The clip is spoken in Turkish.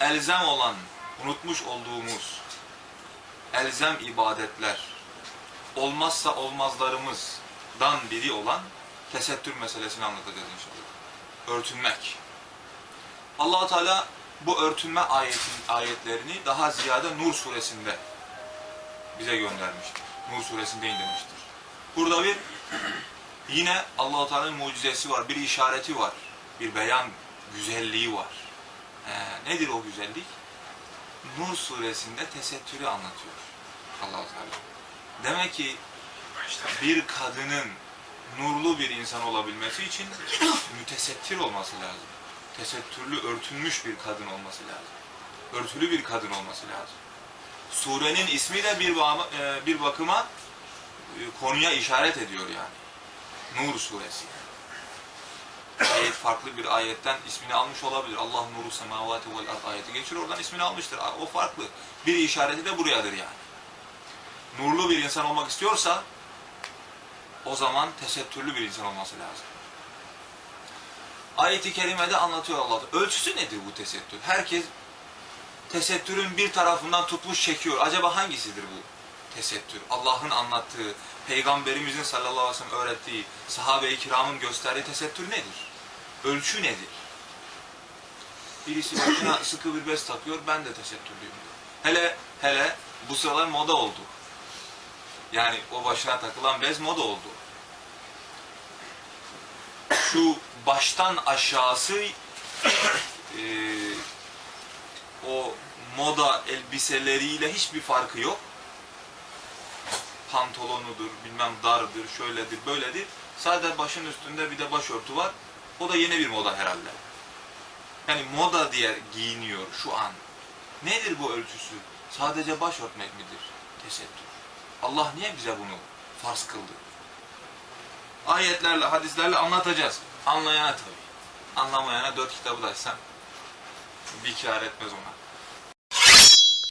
elzem olan, unutmuş olduğumuz elzem ibadetler, olmazsa olmazlarımızdan biri olan tesettür meselesini anlatacağız inşallah. Örtünmek. allah Teala bu örtünme ayetin, ayetlerini daha ziyade Nur suresinde bize göndermiştir. Nur suresinde indirmiştir. Burada bir yine allah Teala'nın mucizesi var, bir işareti var, bir beyan güzelliği var. Nedir o güzellik? Nur suresinde tesettürü anlatıyor allah Teala. Demek ki bir kadının nurlu bir insan olabilmesi için mütesettir olması lazım. Tesettürlü, örtünmüş bir kadın olması lazım. Örtülü bir kadın olması lazım. Surenin ismi de bir, e, bir bakıma e, konuya işaret ediyor yani. Nur suresi. Ayet farklı bir ayetten ismini almış olabilir. Allah nuru semavati vel ard ayeti geçiyor oradan ismini almıştır. O farklı. Bir işareti de buradadır yani. Nurlu bir insan olmak istiyorsa o zaman tesettürlü bir insan olması lazım. Ayet-i kerimede anlatıyor Allah. Ölçüsü nedir bu tesettür? Herkes tesettürün bir tarafından tutmuş çekiyor. Acaba hangisidir bu tesettür? Allah'ın anlattığı, Peygamberimizin sallallahu aleyhi ve sellem öğrettiği, sahabe-i kiramın gösterdiği tesettür nedir? Ölçü nedir? Birisi başına sıkı bir bez takıyor, ben de tesettürlüyüm. Hele, hele bu sıralar moda oldu. Yani o başına takılan bez moda oldu. Şu baştan aşağısı e, o moda elbiseleriyle hiçbir farkı yok. Pantolonudur, bilmem dardır, şöyledir, böyledir. Sadece başın üstünde bir de başörtü var. O da yeni bir moda herhalde. Yani moda diye giyiniyor şu an. Nedir bu ölçüsü? Sadece baş örtmek midir? Tesettür. Allah niye bize bunu farz kıldı? Ayetlerle, hadislerle anlatacağız. Anlayana tabii. Anlamayana dört kitabı da açsan bir kâr etmez ona.